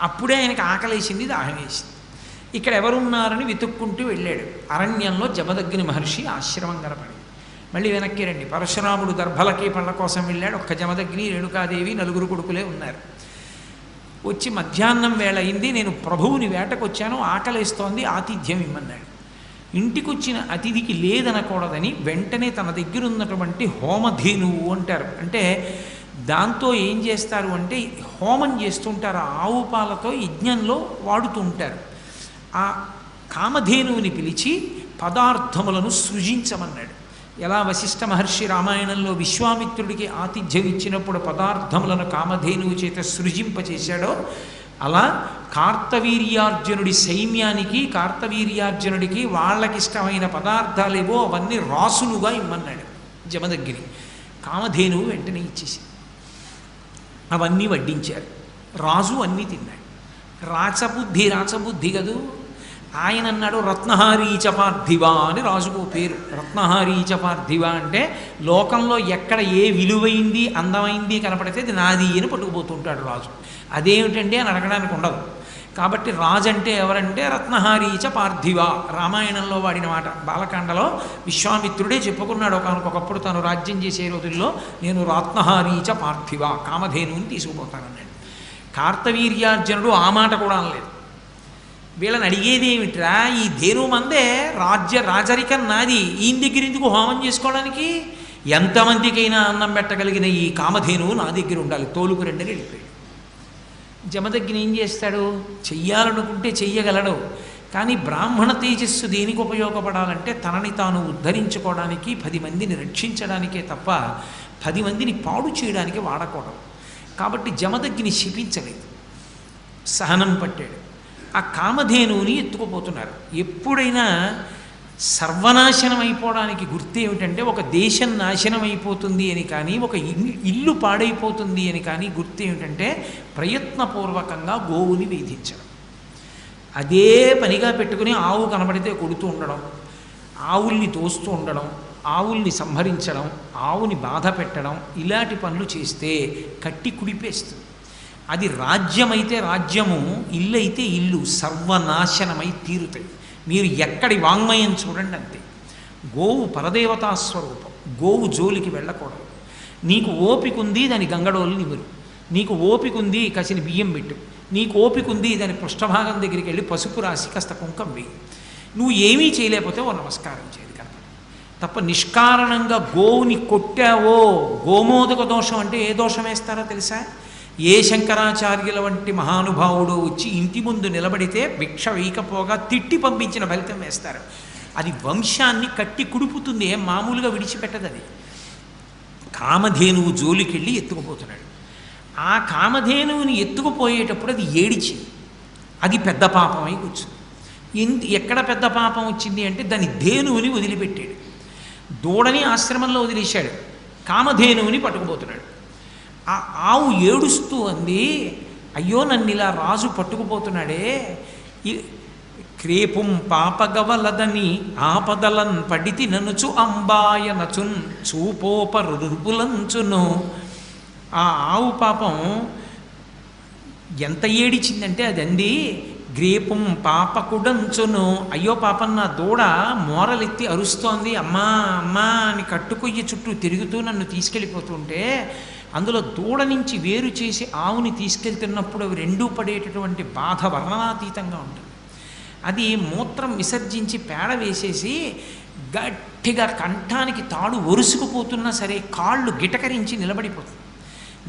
అప్పుడే ఆయనకి ఆకలేసింది దాహమేసింది. ఇక్కడ ఎవరున్నారని వెతుక్కుంటూ వెళ్ళాడు. అరణ్యంలో జమదగ్ని మహర్షి ఆశ్రమం కనపడి మళ్ళీ వెనక్కి రండి. పరశురాముడు దర్భలకి పళ్ళ కోసం వెళ్ళాడు. ఒక్క జమదగ్ని రేణుకాదేవి నలుగురు కొడుకులే ఉన్నారు. వచ్చి మధ్యాహ్నం వేళ అయింది. నేను ప్రభువుని వేటకొచ్చాను. ఆకలేస్తోంది. ఆతిథ్యం ఇమ్మన్నాడు. ఇంటికొచ్చిన అతిథికి లేదనకూడదని వెంటనే తన దగ్గర ఉన్నటువంటి హోమధేనువు అంటారు. అంటే దాంతో ఏం చేస్తారు అంటే హోమం చేస్తుంటారు ఆ ఆవు పాలతో యజ్ఞంలో వాడుతుంటారు. ఆ కామధేనువుని పిలిచి పదార్థములను సృజించమన్నాడు. ఎలా వశిష్ఠ మహర్షి రామాయణంలో విశ్వామిత్రుడికి ఆతిథ్యం ఇచ్చినప్పుడు పదార్థములను కామధేనువు చేత సృజింపచేశాడో అలా కార్తవీర్యార్జునుడి సైన్యానికి కార్తవీర్యార్జునుడికి వాళ్ళకిష్టమైన పదార్థాలేవో అవన్నీ రాసులుగా ఇమ్మన్నాడు జమదగ్గిరి కామధేనువు వెంటనే ఇచ్చేసి అవన్నీ వడ్డించారు రాజు అన్నీ తిన్నాడు. రాచబుద్ధి రాచబుద్ధి కదూ? ఆయన అన్నాడు రత్నహారీచ పార్థివ అని రాజుకు పేరు. రత్నహారీచ పార్థివ అంటే లోకంలో ఎక్కడ ఏ విలువైంది అందమైంది కనపడితే అది నాది అని పట్టుకుపోతుంటాడు రాజు. అదేమిటండి అని అడగడానికి ఉండదు. కాబట్టి రాజంటే ఎవరంటే రత్నహారీచ పార్థివ. రామాయణంలో వాడిన మాట. బాలకాండలో విశ్వామిత్రుడే చెప్పుకున్నాడు ఒకనకొకప్పుడు తను రాజ్యం చేసే రోజుల్లో నేను రత్నహారీచ పార్థివ కామధేనుని తీసుకుపోతానన్నాడు. కార్తవీర్యార్జునుడు ఆ మాట కూడా అనలేదు. వీళ్ళని అడిగేది ఏమిట్రా ఈ ధేను మందే రాజ్య రాజరికం నాది ఈయన దగ్గర ఎందుకు హోమం చేసుకోవడానికి? ఎంతమందికైనా అన్నం పెట్టగలిగిన ఈ కామధేనువు నా దగ్గర ఉండాలి. తోలుకు రెండని వెళ్ళిపోయాడు. జమదగ్ని ఏం చేస్తాడు? చెయ్యాలనుకుంటే చెయ్యగలడు. కానీ బ్రాహ్మణ తేజస్సు దేనికి ఉపయోగపడాలంటే తనని తాను ఉద్ధరించుకోవడానికి పది మందిని రక్షించడానికే తప్ప పది మందిని పాడు చేయడానికి వాడకూడదు. కాబట్టి జమదగ్గిని శిపించలేదు. సహనం పట్టాడు. ఆ కామధేనువుని ఎత్తుకుపోతున్నారు. ఎప్పుడైనా సర్వనాశనం అయిపోవడానికి గుర్తు ఏమిటంటే ఒక దేశం నాశనం అయిపోతుంది అని కానీ ఒక ఇల్లు ఇల్లు పాడైపోతుంది అని కానీ గుర్తు ఏమిటంటే ప్రయత్నపూర్వకంగా గోవుని వేధించడం. అదే పనిగా పెట్టుకుని ఆవు కనబడితే కొడుతూ ఉండడం ఆవుల్ని తోస్తూ ఉండడం ఆవుల్ని సంహరించడం ఆవుని బాధ పెట్టడం ఇలాంటి పనులు చేస్తే కట్టి కుడిపేస్తుంది. అది రాజ్యమైతే రాజ్యము ఇల్లు అయితే ఇల్లు సర్వనాశనమై తీరుతాయి. మీరు ఎక్కడి వాంగ్మయం చూడండి అంతే. గోవు పరదేవతా స్వరూపం. గోవు జోలికి వెళ్ళకూడదు. నీకు ఓపిక ఉంది దాని గంగడోలు నిమురు నీకు ఓపిక ఉంది కసిన బియ్యం పెట్టు. నీకు ఓపిక ఉంది దాని పృష్ఠభాగం దగ్గరికి వెళ్ళి పసుపు రాసి కాస్త కుంకం వేయి. నువ్వు ఏమీ చేయలేకపోతే ఓ నమస్కారం చేయదు కనుక తప్ప నిష్కారణంగా గోవుని కొట్టావో గోమోదక దోషం అంటే ఏ దోషం వేస్తారో తెలుసా? ఏ శంకరాచార్యుల వంటి మహానుభావుడు వచ్చి ఇంటి ముందు నిలబడితే భిక్ష వేయకపోగా తిట్టి పంపించిన ఫలితం వేస్తారు. అది వంశాన్ని కట్టి కుడుపుతుంది ఏం మామూలుగా విడిచిపెట్టదు అది. కామధేనువు జోలికెళ్ళి ఎత్తుకుపోతున్నాడు. ఆ కామధేనువుని ఎత్తుకుపోయేటప్పుడు అది ఏడిచింది అది పెద్ద పాపమై కూర్చుంది. ఎందు ఎక్కడ పెద్ద పాపం వచ్చింది అంటే దాని ధేనువుని వదిలిపెట్టాడు. దూడని ఆశ్రమంలో వదిలేశాడు. కామధేనువుని పట్టుకుపోతున్నాడు. ఆ ఆవు ఏడుస్తూ అంది అయ్యో నన్ను ఇలా రాజు పట్టుకుపోతున్నాడే. క్రేపుం పాపగవలదని ఆపదలన్ పడితి ననుచు అంబాయ నచున్ చూపోపరుపులంచును ఆ ఆవు పాపం ఎంత ఏడిచిందంటే అది అంది గ్రేపం పాపకుడంచును. అయ్యో పాపం నా దూడ మోరలెత్తి అరుస్తోంది. అమ్మా అమ్మా అని కట్టుకొయ్యి చుట్టూ తిరుగుతూ నన్ను తీసుకెళ్ళిపోతుంటే అందులో దూడ నుంచి వేరు చేసి ఆవుని తీసుకెళ్తున్నప్పుడు అవి రెండూ పడేటటువంటి బాధ వర్ణనాతీతంగా ఉంటుంది. అది మూత్రం విసర్జించి పేడ వేసేసి గట్టిగా కంఠానికి తాడు ఒరుసుకుపోతున్నా సరే కాళ్ళు గిటకరించి నిలబడిపోతుంది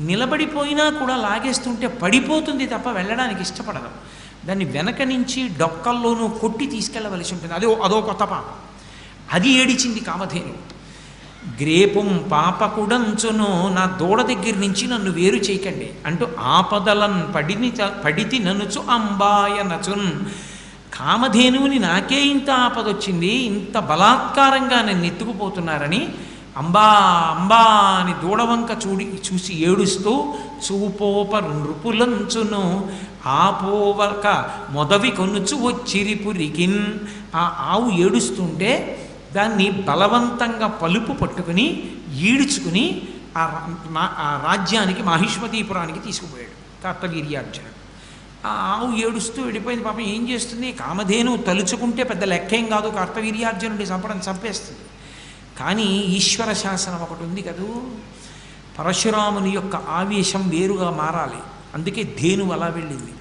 నిలబడిపోయినా కూడా లాగేస్తుంటే పడిపోతుంది తప్ప వెళ్ళడానికి ఇష్టపడదు దాన్ని వెనక నుంచి డొక్కల్లోనూ కొట్టి తీసుకెళ్ళవలసి ఉంటుంది. అదే అదో కొత్త పాపం అది ఏడిచింది కామధేను గ్రేపం పాపకుడంచును నా దూడ దగ్గర నుంచి నన్ను వేరు చేయకండి అంటూ ఆపదలన్ పడిని పడితి ననుచు అంబాయ నచున్. కామధేనువుని నాకే ఇంత ఆపదొచ్చింది ఇంత బలాత్కారంగా నన్ను ఎత్తుకుపోతున్నారని అంబా అంబా అని దూడవంక చూడి చూసి ఏడుస్తూ చూపోప నృపులంచును. ఆపోవక మొదవి కొనుచు వచ్చిరిపురికిన్ ఆ ఆవు ఏడుస్తుంటే దాన్ని బలవంతంగా పలుపు పట్టుకుని ఈడ్చుకుని ఆ రా- ఆ రాజ్యానికి మాహిష్మతీపురానికి తీసుకుపోయాడు. కార్తవీర్యార్జునుడు ఆ ఆవు ఏడుస్తూ వెళ్ళిపోయింది పాపం. ఏం చేస్తుంది? కామధేను తలుచుకుంటే పెద్ద లెక్కేం కాదు. కర్తవీర్యార్జునుడి చంపడం చంపేస్తుంది. కానీ ఈశ్వర శాసనం ఒకటి ఉంది కదూ? పరశురాముని యొక్క ఆవేశం వేరుగా మారాలి. అందుకే ధేను అలా వెళ్ళింది.